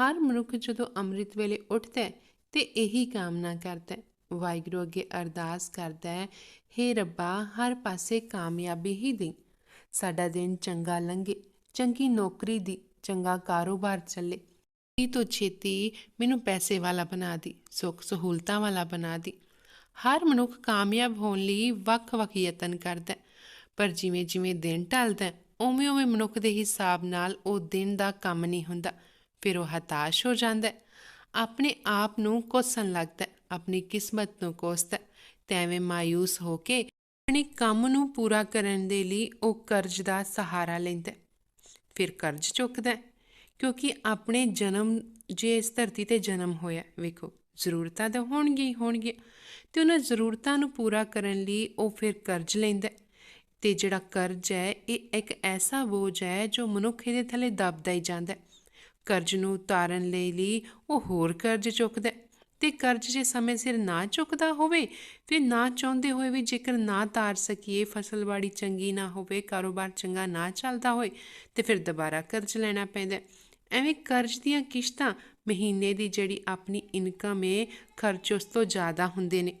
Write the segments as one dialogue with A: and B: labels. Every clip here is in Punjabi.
A: ਹਰ ਮਨੁੱਖ ਜਦੋਂ ਅੰਮ੍ਰਿਤ ਵੇਲੇ ਉੱਠਦਾ ਹੈ ਤੇ ਇਹੀ ਕਾਮਨਾ ਕਰਦਾ ਹੈ। ਵਾਹਿਗੁਰੂ ਅੱਗੇ ਅਰਦਾਸ ਕਰਦਾ ਹੈ हे ਰੱਬਾ, ਹਰ ਪਾਸੇ ਕਾਮਯਾਬੀ ਹੀ ਦੇ ਸਾਡਾ ਦਿਨ ਚੰਗਾ ਲੰਘੇ, ਚੰਗੀ ਨੌਕਰੀ ਦੀ, ਚੰਗਾ ਕਾਰੋਬਾਰ ਚੱਲੇ। ਛੇਤੀ ਤੋਂ ਛੇਤੀ ਮੈਨੂੰ ਪੈਸੇ ਵਾਲਾ ਬਣਾ ਦੀ, ਸੁੱਖ ਸਹੂਲਤਾਂ ਵਾਲਾ ਬਣਾ ਦੀ। ਹਰ ਮਨੁੱਖ ਕਾਮਯਾਬ ਹੋਣ ਲਈ ਵੱਖ-ਵੱਖ ਯਤਨ ਕਰਦਾ ਪਰ ਜਿਵੇਂ ਜਿਵੇਂ ਦਿਨ ਢਲਦਾ ਉਵੇਂ ਉਵੇਂ ਮਨੁੱਖ ਦੇ ਹਿਸਾਬ ਨਾਲ ਉਹ ਦਿਨ ਦਾ ਕੰਮ ਨਹੀਂ ਹੁੰਦਾ। ਫਿਰ ਉਹ ਹਤਾਸ਼ ਹੋ ਜਾਂਦਾ ਹੈ। ਆਪਣੇ ਆਪ ਨੂੰ ਕੋਸਣ ਲੱਗਦਾ ਹੈ, ਆਪਣੀ ਕਿਸਮਤ ਨੂੰ ਕੋਸਦਾ ਹੈ। ਤੇ ਮਾਇੂਸ ਹੋ ਕੇ ਆਪਣੇ ਕੰਮ ਨੂੰ ਪੂਰਾ ਕਰਨ ਦੇ ਲਈ ਉਹ ਕਰਜ਼ ਦਾ ਸਹਾਰਾ ਲੈਂਦਾ ਫਿਰ ਕਰਜ਼ ਚੁੱਕਦਾ ਕਿਉਂਕਿ ਆਪਣੇ ਜਨਮ, ਜੇ ਇਸ ਧਰਤੀ ਤੇ ਜਨਮ ਹੋਇਆ, ਵੇਖੋ, ਜ਼ਰੂਰਤਾਂ ਤਾਂ ਹੋਣਗੀਆਂ ਹੀ ਹੋਣਗੀਆਂ, ਤੇ ਉਹਨਾਂ ਜ਼ਰੂਰਤਾਂ ਨੂੰ ਪੂਰਾ ਕਰਨ ਲਈ ਉਹ ਫਿਰ ਕਰਜ਼ ਲੈਂਦਾ ਹੈ। ਤੇ ਜਿਹੜਾ ਕਰਜ਼ ਹੈ, ਇਹ ਇੱਕ ਐਸਾ ਬੋਝ ਹੈ ਜੋ ਮਨੁੱਖ ਇਹਦੇ ਥੱਲੇ ਦਬਦਾ ਹੀ ਜਾਂਦਾ ਹੈ। ਕਰਜ਼ ਨੂੰ ਉਤਾਰਨ ਲਈ ਲਈ ਉਹ ਹੋਰ ਕਰਜ਼ ਚੁੱਕਦਾ ਹੈ। ਤੇ ਕਰਜ਼ ਜੇ ਸਮੇਂ ਸਿਰ ਨਾ ਚੁੱਕਦਾ ਹੋਵੇ, ਫਿਰ ਨਾ ਚਾਹੁੰਦੇ ਹੋਏ ਵੀ ਜੇਕਰ ਨਾ ਤਾਰ ਸਕੀਏ ਫਸਲਬਾੜੀ ਚੰਗੀ ਨਾ ਹੋਵੇ, ਕਾਰੋਬਾਰ ਚੰਗਾ ਨਾ ਚੱਲਦਾ ਹੋਏ, ਤੇ ਫਿਰ ਦੁਬਾਰਾ ਕਰਜ਼ ਲੈਣਾ ਪੈਂਦਾ ਐਵੇਂ ਕਰਜ਼ ਦੀਆਂ ਕਿਸ਼ਤਾਂ ਮਹੀਨੇ ਦੀ ਜਿਹੜੀ ਆਪਣੀ ਇਨਕਮ ਏ, ਖਰਚ ਉਸ ਤੋਂ ਜ਼ਿਆਦਾ ਹੁੰਦੇ ਨੇ।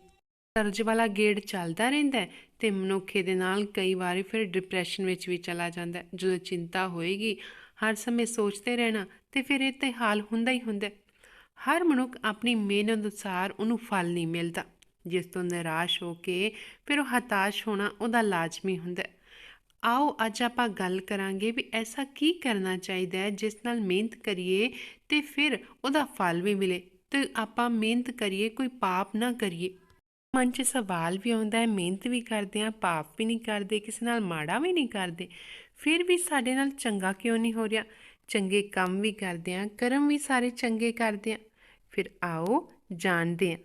A: ਕਰਜ਼ ਵਾਲਾ ਗੇੜ ਚੱਲਦਾ ਰਹਿੰਦਾ ਹੈ ਤੇ ਮਨੁੱਖ ਦੇ ਨਾਲ ਕਈ ਵਾਰੀ ਫਿਰ ਡਿਪਰੈਸ਼ਨ ਵਿੱਚ ਵੀ ਚਲਾ ਜਾਂਦਾ ਜਦੋਂ ਚਿੰਤਾ ਹੋਏਗੀ ਹਰ ਸਮੇਂ ਸੋਚਦੇ ਰਹਿਣਾ ਤੇ ਫਿਰ ਇਹ ਤੇ ਹਾਲ ਹੁੰਦਾ ਹੀ ਹੁੰਦਾ ਹਰ ਮਨੁੱਖ ਆਪਣੀ ਮਿਹਨਤ ਅਨੁਸਾਰ ਉਹਨੂੰ ਫਲ ਨਹੀਂ ਮਿਲਦਾ, ਜਿਸ ਤੋਂ ਨਿਰਾਸ਼ ਹੋ ਕੇ ਫਿਰ ਉਹ ਹਤਾਸ਼ ਹੋਣਾ ਉਹਦਾ ਲਾਜ਼ਮੀ ਹੁੰਦਾ ਆਓ ਅੱਜ ਆਪਾਂ ਗੱਲ ਕਰਾਂਗੇ ਵੀ ਐਸਾ ਕੀ ਕਰਨਾ ਚਾਹੀਦਾ ਹੈ, ਜਿਸ ਨਾਲ ਮਿਹਨਤ ਕਰੀਏ ਤੇ ਫਿਰ ਉਹਦਾ ਫਲ ਵੀ ਮਿਲੇ ਤੇ ਆਪਾਂ ਮਿਹਨਤ ਕਰੀਏ, ਕੋਈ ਪਾਪ ਨਾ ਕਰੀਏ। ਮਨ 'ਚ ਸਵਾਲ ਵੀ ਆਉਂਦਾ ਹੈ, ਮਿਹਨਤ ਵੀ ਕਰਦੇ ਆ ਪਾਪ ਵੀ ਨਹੀਂ ਕਰਦੇ, ਕਿਸੇ ਨਾਲ ਮਾੜਾ ਵੀ ਨਹੀਂ ਕਰਦੇ। ਫਿਰ ਵੀ ਸਾਡੇ ਨਾਲ ਚੰਗਾ ਕਿਉਂ ਨਹੀਂ ਹੋ ਰਿਹਾ? ਚੰਗੇ ਕੰਮ ਵੀ ਕਰਦੇ ਆ ਕਰਮ ਵੀ ਸਾਰੇ ਚੰਗੇ ਕਰਦੇ ਆ ਫਿਰ ਆਓ ਜਾਣਦੇ ਆ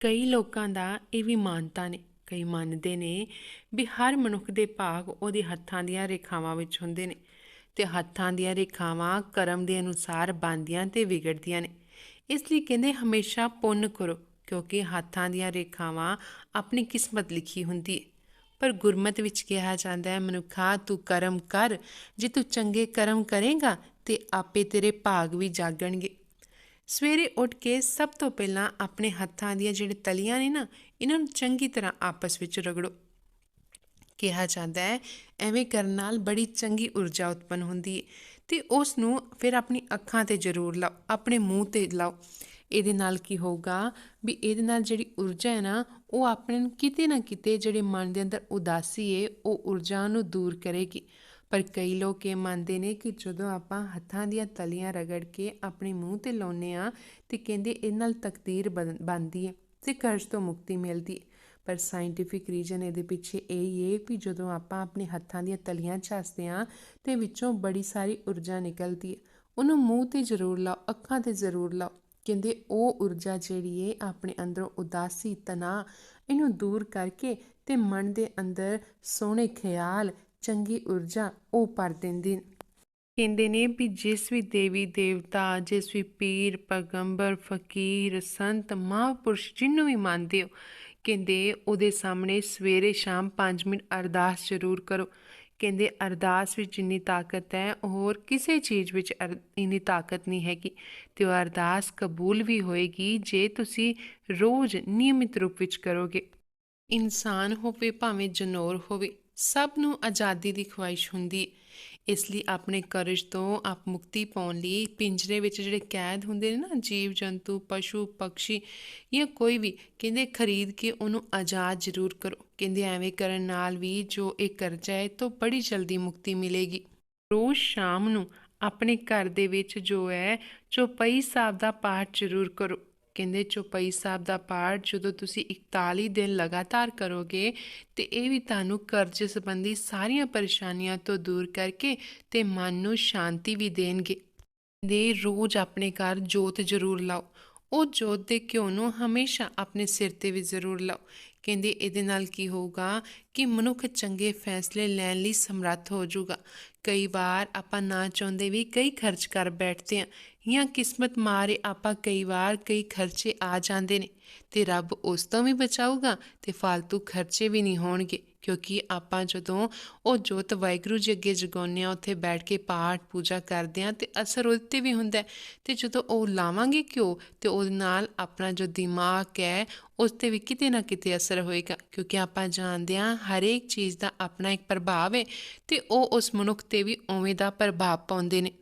A: ਕਈ ਲੋਕਾਂ ਦਾ ਇਹ ਵੀ ਮਾਨਤਾ ਨੇ, ਕਈ ਮੰਨਦੇ ਨੇ ਵੀ ਹਰ ਮਨੁੱਖ ਦੇ ਭਾਗ ਉਹਦੇ ਹੱਥਾਂ ਦੀਆਂ ਰੇਖਾਵਾਂ ਵਿੱਚ ਹੁੰਦੇ ਨੇ ਤੇ ਹੱਥਾਂ ਦੀਆਂ ਰੇਖਾਵਾਂ ਕਰਮ ਦੇ ਅਨੁਸਾਰ ਬਣਦੀਆਂ ਤੇ ਵਿਗੜਦੀਆਂ ਨੇ। ਇਸ ਲਈ ਕਹਿੰਦੇ ਹਮੇਸ਼ਾ ਪੁੰਨ ਕਰੋ ਕਿਉਂਕਿ ਹੱਥਾਂ ਦੀਆਂ ਰੇਖਾਵਾਂ ਆਪਣੀ ਕਿਸਮਤ ਲਿਖੀ ਹੁੰਦੀ ਹੈ। ਪਰ ਗੁਰਮਤ ਵਿੱਚ ਕਿਹਾ ਜਾਂਦਾ ਹੈ, ਮਨੁੱਖਾ, ਤੂੰ ਕਰਮ ਕਰ, ਜੇ ਤੂੰ ਚੰਗੇ ਕਰਮ ਕਰੇਗਾ, ਤੇ ਆਪੇ ਤੇਰੇ ਭਾਗ ਵੀ ਜਾਗਣਗੇ। ਸਵੇਰੇ ਉੱਠ ਕੇ ਸਭ ਤੋਂ ਪਹਿਲਾਂ ਆਪਣੇ ਹੱਥਾਂ ਦੀਆਂ ਜਿਹੜੇ ਤਲੀਆਂ ਨੇ ਨਾ, ਇਹਨਾਂ ਨੂੰ ਚੰਗੀ ਤਰ੍ਹਾਂ ਆਪਸ ਵਿੱਚ ਰਗੜੋ। ਕਿਹਾ ਜਾਂਦਾ ਹੈ, ਐਵੇਂ ਕਰਨ ਨਾਲ ਬੜੀ ਚੰਗੀ ਊਰਜਾ ਉਤਪੰਨ ਹੁੰਦੀ ਹੈ ਤੇ ਉਸ ਨੂੰ ਫਿਰ ਆਪਣੀ ਅੱਖਾਂ ਤੇ ਜ਼ਰੂਰ ਲਾਓ, ਆਪਣੇ ਮੂੰਹ ਤੇ ਲਾਓ। ਇਹਦੇ ਨਾਲ ਕੀ ਹੋਊਗਾ ਵੀ ਇਹਦੇ ਨਾਲ ਜਿਹੜੀ ਊਰਜਾ ਹੈ ਨਾ, ਉਹ ਆਪਣੇ ਨੂੰ ਕਿਤੇ ਨਾ ਕਿਤੇ ਜਿਹੜੇ ਮਨ ਦੇ ਅੰਦਰ ਉਦਾਸੀ ਹੈ ਉਹ ਊਰਜਾ ਨੂੰ ਦੂਰ ਕਰੇਗੀ। ਪਰ ਕਈ ਲੋਕ ਇਹ ਮੰਨਦੇ ਨੇ ਕਿ ਜਦੋਂ ਆਪਾਂ ਹੱਥਾਂ ਦੀਆਂ ਤਲੀਆਂ ਰਗੜ ਕੇ ਆਪਣੇ ਮੂੰਹ ਤੇ ਲਾਉਨੇ ਆ ਤੇ ਕਹਿੰਦੇ ਇਹ ਨਾਲ ਤਕਦੀਰ ਬਣ- ਬਣਦੀ ਹੈ ਤੇ ਕਰਜ਼ ਤੋਂ ਮੁਕਤੀ ਮਿਲਦੀ ਹੈ ਪਰ ਸਾਇੰਟੀਫਿਕ ਰੀਜਨ ਇਹਦੇ ਪਿੱਛੇ ਇਹ ਹੀ ਹੈ ਵੀ ਜਦੋਂ ਆਪਾਂ ਆਪਣੇ ਹੱਥਾਂ ਦੀਆਂ ਤਲੀਆਂ ਝਾਸਦੇ ਆ ਤੇ ਵਿੱਚੋਂ ਬੜੀ ਸਾਰੀ ਊਰਜਾ ਨਿਕਲਦੀ ਹੈ ਉਹਨੂੰ ਮੂੰਹ ਤੇ ਜ਼ਰੂਰ ਲਾਓ, ਅੱਖਾਂ ਤੇ ਜ਼ਰੂਰ ਲਾਓ। ਕਹਿੰਦੇ ਉਹ ਊਰਜਾ ਜਿਹੜੀ ਏ, ਆਪਣੇ ਅੰਦਰੋਂ ਉਦਾਸੀ, ਤਣਾਅ ਇਹਨੂੰ ਦੂਰ ਕਰਕੇ ਤੇ ਮਨ ਦੇ ਅੰਦਰ ਸੋਹਣੇ ਖਿਆਲ, ਚੰਗੀ ਊਰਜਾ ਉਹ ਭਰ ਦਿੰਦੀ ਨੇ। ਕਹਿੰਦੇ ਨੇ ਵੀ ਜਿਸ ਵੀ ਦੇਵੀ, ਦੇਵਤਾ, ਜਿਸ ਵੀ ਪੀਰ, ਪੈਗੰਬਰ, ਫਕੀਰ, ਸੰਤ, ਮਹਾਂਪੁਰਸ਼ ਜਿਹਨੂੰ ਵੀ ਮੰਨਦੇ ਹੋ, ਕਹਿੰਦੇ ਉਹਦੇ ਸਾਹਮਣੇ ਸਵੇਰੇ ਸ਼ਾਮ 5 ਮਿੰਟ ਅਰਦਾਸ ਜ਼ਰੂਰ ਕਰੋ ਕਹਿੰਦੇ ਅਰਦਾਸ ਵਿੱਚ ਜਿੰਨੀ ਤਾਕਤ ਹੈ, ਹੋਰ ਕਿਸੇ ਚੀਜ਼ ਵਿੱਚ ਅਰ- ਇੰਨੀ ਤਾਕਤ ਨਹੀਂ ਹੈਗੀ। ਤੇ ਉਹ ਅਰਦਾਸ ਕਬੂਲ ਵੀ ਹੋਏਗੀ ਜੇ ਤੁਸੀਂ ਰੋਜ਼ ਨਿਯਮਿਤ ਰੂਪ ਵਿੱਚ ਕਰੋਗੇ। ਇਨਸਾਨ ਹੋਵੇ ਭਾਵੇਂ ਜਨੌਰ ਹੋਵੇ ਸਭ ਨੂੰ ਆਜ਼ਾਦੀ ਦੀ ਖੁਆਇਸ਼ ਹੁੰਦੀ। ਹੈ ਇਸ ਲਈ ਆਪਣੇ ਕਰਜ਼ ਤੋਂ ਆਪ ਮੁਕਤੀ ਪਾਉਣ ਲਈ ਪਿੰਜਰੇ ਵਿੱਚ ਜਿਹੜੇ ਕੈਦ ਹੁੰਦੇ ਨੇ ਨਾ, ਜੀਵ, ਜੰਤੂ, ਪਸ਼ੂ, ਪੰਛੀ ਜਾਂ ਕੋਈ ਵੀ, ਕਹਿੰਦੇ ਖਰੀਦ ਕੇ ਉਹਨੂੰ ਆਜ਼ਾਦ ਜ਼ਰੂਰ ਕਰੋ। ਕਹਿੰਦੇ ਐਵੇਂ ਕਰਨ ਨਾਲ ਵੀ ਜੋ ਇਹ ਕਰਜ਼ਾ ਹੈ, ਇਹ ਤੋਂ ਬੜੀ ਜਲਦੀ ਮੁਕਤੀ ਮਿਲੇਗੀ। ਰੋਜ਼ ਸ਼ਾਮ ਨੂੰ ਆਪਣੇ ਘਰ ਦੇ ਵਿੱਚ ਜੋ ਹੈ, ਚੌਪਈ ਸਾਹਿਬ ਦਾ ਪਾਠ ਜ਼ਰੂਰ ਕਰੋ। ਕਹਿੰਦੇ ਚੌਪਈ ਸਾਹਿਬ ਦਾ ਪਾਠ, ਜਦੋਂ ਤੁਸੀਂ 41 ਦਿਨ ਲਗਾਤਾਰ ਕਰੋਗੇ, ਤੇ ਇਹ ਵੀ ਤੁਹਾਨੂੰ ਕਰਜ਼ ਸੰਬੰਧੀ ਸਾਰੀਆਂ ਪਰੇਸ਼ਾਨੀਆਂ ਤੋਂ ਦੂਰ ਕਰਕੇ ਤੇ ਮਨ ਨੂੰ ਸ਼ਾਂਤੀ ਵੀ ਦੇਣਗੇ। ਦੇ ਰੋਜ਼ ਆਪਣੇ ਘਰ ਜੋਤ ਜ਼ਰੂਰ ਲਾਓ। ਉਹ ਜੋਤ ਦੇ ਘਿਓ ਨੂੰ ਹਮੇਸ਼ਾ ਆਪਣੇ ਸਿਰ ਤੇ ਵੀ ਜ਼ਰੂਰ ਲਾਓ। ਕਹਿੰਦੇ ਇਹਦੇ ਨਾਲ ਕੀ ਹੋਊਗਾ ਕਿ ਮਨੁੱਖ ਚੰਗੇ ਫੈਸਲੇ ਲੈਣ ਲਈ ਸਮਰੱਥ ਹੋ ਜਾਊਗਾ। ਕਈ ਵਾਰ ਆਪਾਂ ਨਾ ਚਾਹੁੰਦੇ ਵੀ ਕਈ ਖਰਚ ਕਰ ਬੈਠਦੇ ਹਾਂ ਜਾਂ ਕਿਸਮਤ ਮਾਰੇ ਆਪਾਂ ਕਈ ਵਾਰ ਕਈ ਖਰਚੇ ਆ ਜਾਂਦੇ ਨੇ ਤੇ ਰੱਬ ਉਸ ਤੋਂ ਵੀ ਬਚਾਊਗਾ ਤੇ ਫालतू ਖਰਚੇ ਵੀ ਨਹੀਂ ਹੋਣਗੇ। ਕਿਉਂਕਿ ਆਪਾਂ ਜਦੋਂ ਉਹ ਜੋਤ ਵਾਹਿਗੁਰੂ ਜੀ ਅੱਗੇ ਜਗਾਉਂਦੇ ਹਾਂ, ਉੱਥੇ ਬੈਠ ਕੇ ਪਾਠ ਪੂਜਾ ਕਰਦੇ ਹਾਂ ਤੇ ਅਸਰ ਉਹਦੇ 'ਤੇ ਵੀ ਹੁੰਦਾ ਹੈ। ਤੇ ਜਦੋਂ ਉਹ ਲਾਵਾਂਗੇ ਘਿਓ ਤੇ ਉਹਦੇ ਨਾਲ ਆਪਣਾ ਜੋ ਦਿਮਾਗ ਹੈ, ਉਸ ਤੇ ਵੀ ਕਿਤੇ ਨਾ ਕਿਤੇ ਅਸਰ ਹੋਏਗਾ। ਕਿਉਂਕਿ ਆਪਾਂ ਜਾਣਦੇ ਹਾਂ ਹਰੇਕ ਚੀਜ਼ ਦਾ ਆਪਣਾ ਇੱਕ ਪ੍ਰਭਾਵ ਹੈ ਤੇ ਉਹ ਉਸ ਮਨੁੱਖ ਤੇ ਵੀ ਉਵੇਂ ਦਾ ਪ੍ਰਭਾਵ ਪਾਉਂਦੇ ਨੇ।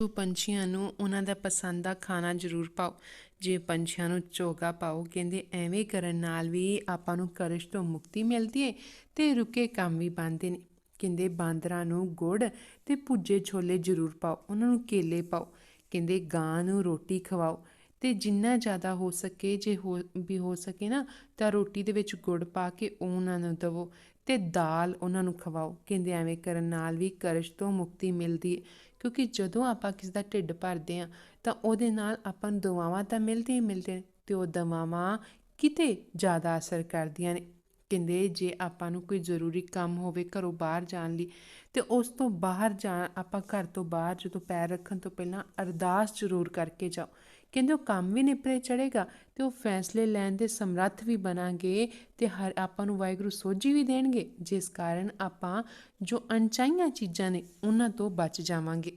A: ਤੂੰ ਪੰਛੀਆਂ ਨੂੰ ਉਹਨਾਂ ਦਾ ਪਸੰਦ ਦਾ ਖਾਣਾ ਜ਼ਰੂਰ ਪਾਓ। ਜੇ ਪੰਛੀਆਂ ਨੂੰ ਚੋਗਾ ਪਾਓ, ਕਹਿੰਦੇ ਐਵੇਂ ਕਰਨ ਨਾਲ ਵੀ ਆਪਾਂ ਨੂੰ ਕਰਸ਼ ਤੋਂ ਮੁਕਤੀ ਮਿਲਦੀ ਏ ਤੇ ਰੁਕੇ ਕੰਮ ਵੀ ਬਣਦੇ ਨੇ। ਕਹਿੰਦੇ ਬਾਂਦਰਾਂ ਨੂੰ ਗੁੜ ਤੇ ਭੁੱਜੇ ਛੋਲੇ ਜ਼ਰੂਰ ਪਾਓ, ਉਹਨਾਂ ਨੂੰ ਕੇਲੇ ਪਾਓ, ਕਹਿੰਦੇ ਗਾਂ ਨੂੰ ਰੋਟੀ ਖਵਾਓ ਤੇ ਜਿੰਨਾ ਜ਼ਿਆਦਾ ਹੋ ਸਕੇ, ਜੇ ਹੋ, ਵੀ ਹੋ ਸਕੇ ਨਾ, ਤਾਂ ਰੋਟੀ ਦੇ ਵਿੱਚ ਗੁੜ ਪਾ ਕੇ ਉਹਨਾਂ ਨੂੰ ਦਵੋ ਤੇ ਦਾਲ ਉਹਨਾਂ ਨੂੰ ਖਵਾਓ। ਕਹਿੰਦੇ ਐਵੇਂ ਕਰਨ ਨਾਲ ਵੀ ਕਰਸ਼ ਤੋਂ ਮੁਕਤੀ ਮਿਲਦੀ ਹੈ ਕਿਉਂਕਿ ਜਦੋਂ ਆਪਾਂ ਕਿਸੇ ਦਾ ਢਿੱਡ ਭਰਦੇ ਆ ਤਾਂ ਉਹਦੇ ਨਾਲ ਆਪਾਂ ਨੂੰ ਦਵਾਵਾਂ ਤਾਂ ਮਿਲਦੀਆਂ ਹੀ ਮਿਲਦੀਆਂ ਨੇ ਤੇ ਉਹ ਦਵਾਵਾਂ ਕਿਤੇ ਜ਼ਿਆਦਾ ਅਸਰ ਕਰਦੀਆਂ ਨੇ। ਕਹਿੰਦੇ ਜੇ ਆਪਾਂ ਨੂੰ ਕੋਈ ਜ਼ਰੂਰੀ ਕੰਮ ਹੋਵੇ ਘਰੋਂ ਬਾਹਰ ਜਾਣ ਲਈ, ਤੇ ਉਸ ਤੋਂ ਬਾਹਰ ਜਾ ਆਪਾਂ ਘਰ ਤੋਂ ਬਾਹਰ ਜਦੋਂ ਪੈਰ ਰੱਖਣ ਤੋਂ ਪਹਿਲਾਂ ਅਰਦਾਸ ਜ਼ਰੂਰ ਕਰਕੇ ਜਾਓ। ਕਹਿੰਦੇ ਉਹ ਕੰਮ ਵੀ ਨਿਪਰੇ ਚੜੇਗਾ ਤੇ ਉਹ ਫੈਸਲੇ ਲੈਣ ਦੇ ਸਮਰੱਥ ਵੀ ਬਣਾਂਗੇ ਤੇ ਹਰ ਆਪਾਂ ਨੂੰ ਵਾਹਿਗੁਰੂ ਸੋਝੀ ਵੀ ਦੇਣਗੇ, ਜਿਸ ਕਾਰਨ ਆਪਾਂ ਜੋ ਅਣਚਾਹੀਆਂ ਚੀਜ਼ਾਂ ਨੇ ਉਹਨਾਂ ਤੋਂ ਬਚ ਜਾਵਾਂਗੇ।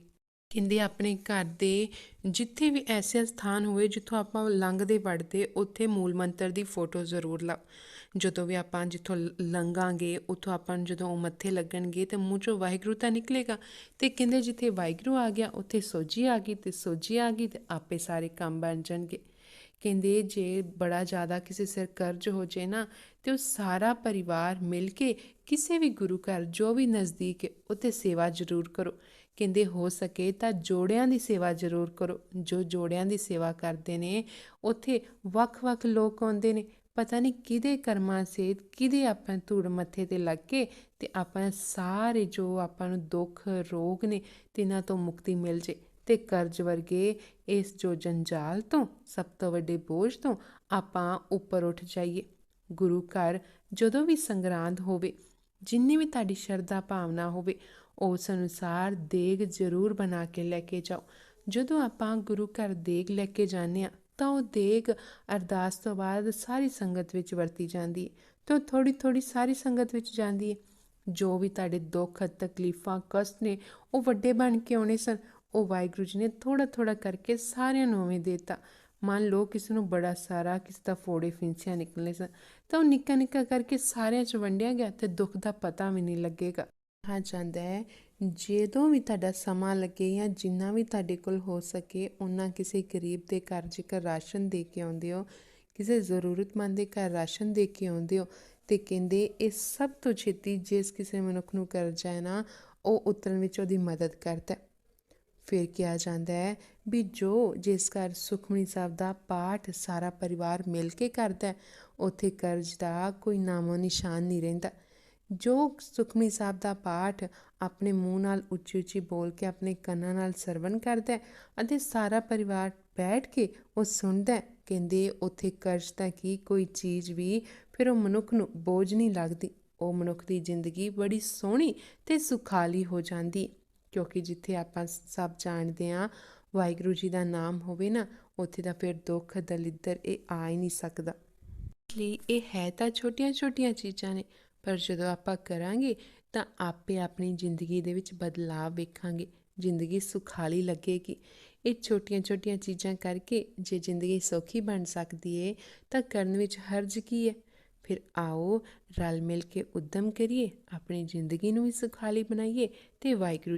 A: ਕਹਿੰਦੇ ਆਪਣੇ ਘਰ ਦੇ ਜਿੱਥੇ ਵੀ ਐਸੇ ਸਥਾਨ ਹੋਵੇ ਜਿੱਥੋਂ ਆਪਾਂ ਲੰਘਦੇ ਵੜਦੇ, ਉੱਥੇ ਮੂਲ ਮੰਤਰ ਦੀ ਫੋਟੋ ਜ਼ਰੂਰ ਲਾਓ। ਜਦੋਂ ਵੀ ਆਪਾਂ ਜਿੱਥੋਂ ਲ- ਲੰਘਾਂਗੇ, ਉੱਥੋਂ ਆਪਾਂ ਨੂੰ ਜਦੋਂ ਉਹ ਮੱਥੇ ਲੱਗਣਗੇ ਤੇ ਮੂੰਹ ਚੋਂ ਵਾਹਿਗੁਰੂ ਤਾਂ ਨਿਕਲੇਗਾ। ਤੇ ਕਹਿੰਦੇ ਜਿੱਥੇ ਵਾਹਿਗੁਰੂ ਆ ਗਿਆ, ਉੱਥੇ ਸੋਝੀ ਆ ਗਈ ਤੇ ਸੋਝੀ ਆ ਗਈ ਤੇ ਆਪੇ ਸਾਰੇ ਕੰਮ ਬਣ ਜਾਣਗੇ। ਕਹਿੰਦੇ ਜੇ ਬੜਾ ਜ਼ਿਆਦਾ ਕਿਸੇ ਸਿਰ ਕਰਜ਼ ਹੋ ਜੇ ਨਾ, ਤੇ ਉਹ ਸਾਰਾ ਪਰਿਵਾਰ ਮਿਲ ਕੇ ਕਿਸੇ ਵੀ ਗੁਰੂ ਘਰ, ਜੋ ਵੀ ਨਜ਼ਦੀਕ ਹੈ, ਉੱਥੇ ਸੇਵਾ ਜ਼ਰੂਰ ਕਰੋ। ਕਹਿੰਦੇ ਹੋ ਸਕੇ ਤਾਂ ਜੋੜਿਆਂ ਦੀ ਸੇਵਾ ਜ਼ਰੂਰ ਕਰੋ। ਜੋ ਜੋੜਿਆਂ ਦੀ ਸੇਵਾ ਕਰਦੇ ਨੇ, ਉੱਥੇ ਵੱਖ-ਵੱਖ ਲੋਕ ਆਉਂਦੇ ਨੇ ਪਤਾ ਨਹੀਂ ਕਿਹਦੇ ਕਰਮਾਂ ਸੇ ਕਿਹਦੇ ਆਪਾਂ ਧੂੜ ਮੱਥੇ ਤੇ ਲੱਗ ਕੇ ਤੇ ਆਪਾਂ ਸਾਰੇ ਜੋ ਆਪਾਂ ਨੂੰ ਦੁੱਖ, ਰੋਗ ਨੇ ਤਿਨਾਂ ਤੋਂ ਮੁਕਤੀ ਮਿਲ ਜੇ ਤੇ ਕਰਜ਼ ਵਰਗੇ ਇਸ ਜੋ ਜੰਜਾਲ ਤੋਂ, ਸਭ ਤੋਂ ਵੱਡੇ ਬੋਝ ਤੋਂ ਆਪਾਂ ਉੱਪਰ ਉੱਠ ਜਾਈਏ। ਗੁਰੂ ਘਰ ਜਦੋਂ ਵੀ ਸੰਗਰਾਂਦ ਹੋਵੇ, ਜਿੰਨੀ ਵੀ ਤੁਹਾਡੀ ਸ਼ਰਧਾ ਭਾਵਨਾ ਹੋਵੇ, ਉਸ ਅਨੁਸਾਰ ਦੇਗ ਜ਼ਰੂਰ ਬਣਾ ਕੇ ਲੈ ਕੇ ਜਾਓ। ਜਦੋਂ ਆਪਾਂ ਗੁਰੂ ਘਰ ਦੇਗ ਲੈ ਕੇ ਜਾਂਦੇ ਆ ਤਾਂ ਉਹ ਦੇਗ ਅਰਦਾਸ ਤੋਂ ਬਾਅਦ ਸਾਰੀ ਸੰਗਤ ਵਿੱਚ ਵਰਤੀ ਜਾਂਦੀ ਹੈ ਤੇ ਥੋੜੀ ਥੋੜੀ ਸਾਰੀ ਸੰਗਤ ਵਿੱਚ ਜਾਂਦੀ ਹੈ। ਜੋ ਵੀ ਤੁਹਾਡੇ ਦੁੱਖ, ਤਕਲੀਫਾਂ, ਕਸ਼ਟ ਨੇ ਉਹ ਵੱਡੇ ਬਣ ਕੇ ਆਉਣੇ ਸਨ, ਉਹ ਵਾਹਿਗੁਰੂ ਜੀ ਨੇ ਥੋੜਾ ਥੋੜਾ ਕਰਕੇ ਸਾਰਿਆਂ ਨੂੰ ਉਵੇਂ ਦਿੱਤਾ। ਮੰਨ ਲਓ ਕਿਸੇ ਨੂੰ ਬੜਾ ਸਾਰਾ, ਕਿਸੇ ਦਾ ਫੋੜੇ ਫਿੰਸੀਆਂ ਨਿਕਲਨੇ ਸਨ, ਤਾਂ ਉਹ ਨਿੱਕਾ ਨਿੱਕਾ ਕਰਕੇ ਸਾਰਿਆਂ 'ਚ ਵੰਡਿਆ ਗਿਆ ਤੇ ਦੁੱਖ ਦਾ ਪਤਾ ਵੀ ਨਹੀਂ ਲੱਗੇਗਾ। ਹਾਂ ਜਾਂਦਾ ਹੈ ਜਦੋਂ ਵੀ ਤੁਹਾਡਾ ਸਮਾਂ ਲੱਗੇ ਜਾਂ ਜਿੰਨਾ ਵੀ ਤੁਹਾਡੇ ਕੋਲ ਹੋ ਸਕੇ ਉਹਨਾਂ ਕਿਸੇ ਗਰੀਬ ਦੇ ਘਰ ਜੇਕਰ ਰਾਸ਼ਨ ਦੇ ਕੇ ਆਉਂਦੇ ਹੋ, ਕਿਸੇ ਜ਼ਰੂਰਤਮੰਦ ਦੇ ਘਰ ਰਾਸ਼ਨ ਦੇ ਕੇ ਆਉਂਦੇ ਹੋ ਤੇ ਕਹਿੰਦੇ ਇਹ ਸਭ ਤੋਂ ਛੇਤੀ ਜਿਸ ਕਿਸੇ ਮਨੁੱਖ ਨੂੰ ਕਰਜ਼ਾ ਹੈ ਨਾ, ਉਹ ਉਤਰਨ ਵਿੱਚ ਉਹਦੀ ਮਦਦ ਕਰਦਾ। ਫਿਰ ਕਿਹਾ ਜਾਂਦਾ ਹੈ ਵੀ ਜੋ ਜਿਸ ਘਰ ਸੁਖਮਨੀ ਸਾਹਿਬ ਦਾ ਪਾਠ ਸਾਰਾ ਪਰਿਵਾਰ ਮਿਲ ਕੇ ਕਰਦਾ, ਉੱਥੇ ਕਰਜ਼ ਦਾ ਕੋਈ ਨਾਮੋ ਨਿਸ਼ਾਨ ਨਹੀਂ ਰਹਿੰਦਾ। ਜੋ ਸੁਖਮਨੀ ਸਾਹਿਬ ਦਾ ਪਾਠ ਆਪਣੇ ਮੂੰਹ ਨਾਲ ਉੱਚੀ ਉੱਚੀ ਬੋਲ ਕੇ ਆਪਣੇ ਕੰਨਾਂ ਨਾਲ ਸਰਵਣ ਕਰਦਾ ਅਤੇ ਸਾਰਾ ਪਰਿਵਾਰ ਬੈਠ ਕੇ ਉਹ ਸੁਣਦਾ ਕਹਿੰਦੇ ਉੱਥੇ ਕਰਜ਼ ਦਾ ਕੀ, ਕੋਈ ਚੀਜ਼ ਵੀ, ਫਿਰ ਉਹ ਮਨੁੱਖ ਨੂੰ ਬੋਝ ਨਹੀਂ ਲੱਗਦੀ। ਉਹ ਮਨੁੱਖ ਦੀ ਜ਼ਿੰਦਗੀ ਬੜੀ ਸੋਹਣੀ ਤੇ ਸੁਖਾਲੀ ਹੋ ਜਾਂਦੀ ਕਿਉਂਕਿ ਜਿੱਥੇ ਆਪਾਂ ਸਭ ਜਾਣਦੇ ਹਾਂ, ਵਾਹਿਗੁਰੂ ਜੀ ਦਾ ਨਾਮ ਹੋਵੇ ਨਾ, ਉੱਥੇ ਤਾਂ ਫਿਰ ਦੁੱਖ, ਦਲਿੱਦਰ ਇਹ ਆ ਹੀ ਨਹੀਂ ਸਕਦਾ। ਲਈ ਇਹ ਹੈ ਤਾਂ ਛੋਟੀਆਂ-ਛੋਟੀਆਂ ਚੀਜ਼ਾਂ ਨੇ। ਪਰ ਜਦੋਂ ਆਪਾਂ ਕਰਾਂਗੇ ਤਾਂ ਆਪੇ ਆਪਣੀ ਜ਼ਿੰਦਗੀ ਦੇ ਵਿੱਚ ਬਦਲਾਅ ਵੇਖਾਂਗੇ। ਜ਼ਿੰਦਗੀ ਸੁਖਾਲੀ ਲੱਗੇਗੀ। ਇਹ ਛੋਟੀਆਂ-ਛੋਟੀਆਂ ਚੀਜ਼ਾਂ ਕਰਕੇ ਜੇ ਜ਼ਿੰਦਗੀ ਸੌਖੀ ਬਣ ਸਕਦੀ ਏ, ਤਾਂ ਕਰਨ ਵਿੱਚ ਹਰਜ ਕੀ ਹੈ ਫਿਰ ਆਓ ਰਲ ਮਿਲ ਕੇ ਉਦਮ ਕਰੀਏ, ਆਪਣੀ ਜ਼ਿੰਦਗੀ ਨੂੰ ਵੀ ਸੁਖਾਲੀ ਬਣਾਈਏ ਤੇ ਵਾਹਿਗੁਰੂ